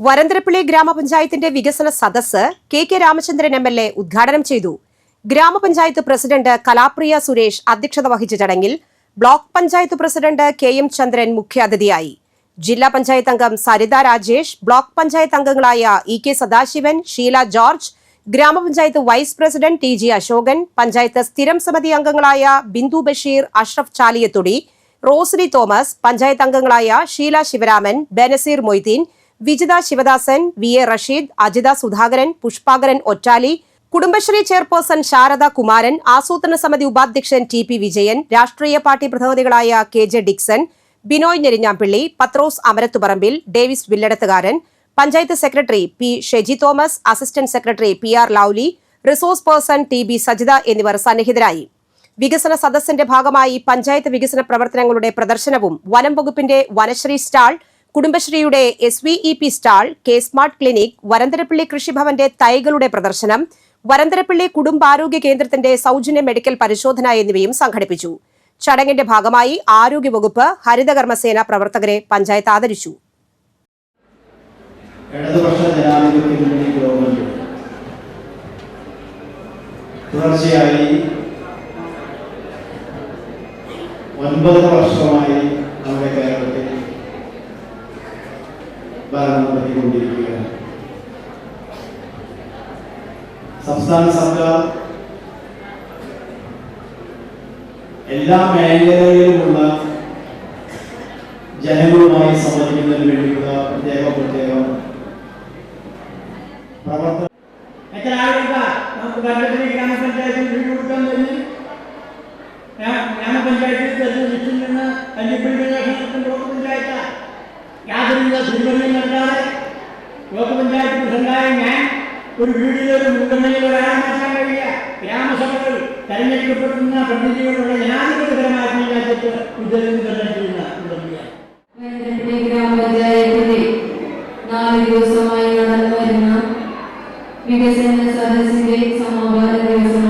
വരന്തരപ്പള്ളി ഗ്രാമപഞ്ചായത്തിന്റെ വികസന സദസ് K K Ramachandran M L A ഉദ്ഘാടനം ചെയ്തു. ഗ്രാമപഞ്ചായത്ത് പ്രസിഡന്റ് കലാപ്രിയ സുരേഷ് അധ്യക്ഷത വഹിച്ച ചടങ്ങിൽ block panchayat president K M Chandran മുഖ്യാതിഥിയായി. ജില്ലാ പഞ്ചായത്ത് അംഗം സരിത രാജേഷ് ബ്ലോക്ക് പഞ്ചായത്ത് അംഗങ്ങളായ ഇ കെ സദാശിവൻ ഷീല ജോർജ് ഗ്രാമപഞ്ചായത്ത് vice president T G Ashokan panchayat സ്ഥിരം സമിതി അംഗങ്ങളായ ബിന്ദു ബഷീർ അഷ്റഫ് ചാലിയത്തൊടി റോസ്ലി തോമസ് പഞ്ചായത്ത് അംഗങ്ങളായ Sheela Sivaraman Banaseer Moideen Vijitha Sivadasan V A Rasheed Ajitha Sudhakaran Pushpakaran Ottali Kudumbashree chairperson Sharada Kumaran ആസൂത്രണ സമിതി ഉപാധ്യക്ഷൻ ടി പി വിജയൻ രാഷ്ട്രീയ party പ്രതിനിധികളായ K J Dixon Binoy Njerinjampilly Pathros Amarathuparambil Davis Villadathukaran panchayat secretary P Sheji Thomas assistant secretary P R Lovely resource person T B Sajitha എന്നിവർ സന്നിഹിതരായി. വികസന സദസ്സിന്റെ ഭാഗമായി പഞ്ചായത്ത് വികസന പ്രവർത്തനങ്ങളുടെ പ്രദർശനവും വനം വകുപ്പിന്റെ വനശ്രീ സ്റ്റാൾ കുടുംബശ്രീയുടെ S V E P stall K smart clinic Varantharappally കൃഷിഭവന്റെ തൈകളുടെ പ്രദർശനം വരന്തരപ്പള്ളി കുടുംബാരോഗ്യ കേന്ദ്രത്തിന്റെ സൗജന്യ മെഡിക്കൽ പരിശോധന എന്നിവയും സംഘടിപ്പിച്ചു. ചടങ്ങിന്റെ ഭാഗമായി ആരോഗ്യവകുപ്പ് ഹരിതകർമ്മസേന പ്രവർത്തകരെ പഞ്ചായത്ത് ആദരിച്ചു. തുടർച്ചയായി ഒൻപത് വർഷമായി ഭരണം നടത്തിക്കൊണ്ടിരിക്കുകയാണ് സംസ്ഥാന സർക്കാർ എല്ലാ മേഖലകളിലുമുള്ള ജനങ്ങളുമായി സംവദിക്കുന്നതിന് വേണ്ടിയുള്ള പഞ്ചായത്ത് പ്രസിഡന്റായ ഞാൻ ഒരു വീടിലെ ഒരു മുൻഗണനയിൽ ഒരാളെ മാറ്റാൻ കഴിയുക ഗ്രാമസഭകൾ തെരഞ്ഞെടുക്കപ്പെടുന്ന പ്രതിനിധികളുള്ള ജനാധിപത്യപരമായ ഈ രാജ്യത്ത് വിതരണം ചെയ്യുന്ന മുൻഗണനയാണ് വയനാട്ടിലെ ഗ്രാമപഞ്ചായത്തിലെ നാല് ദിവസമായി നടന്നു വരുന്ന വികസന സദസ്സിന്റെ സമാപന ദിവസമാണ്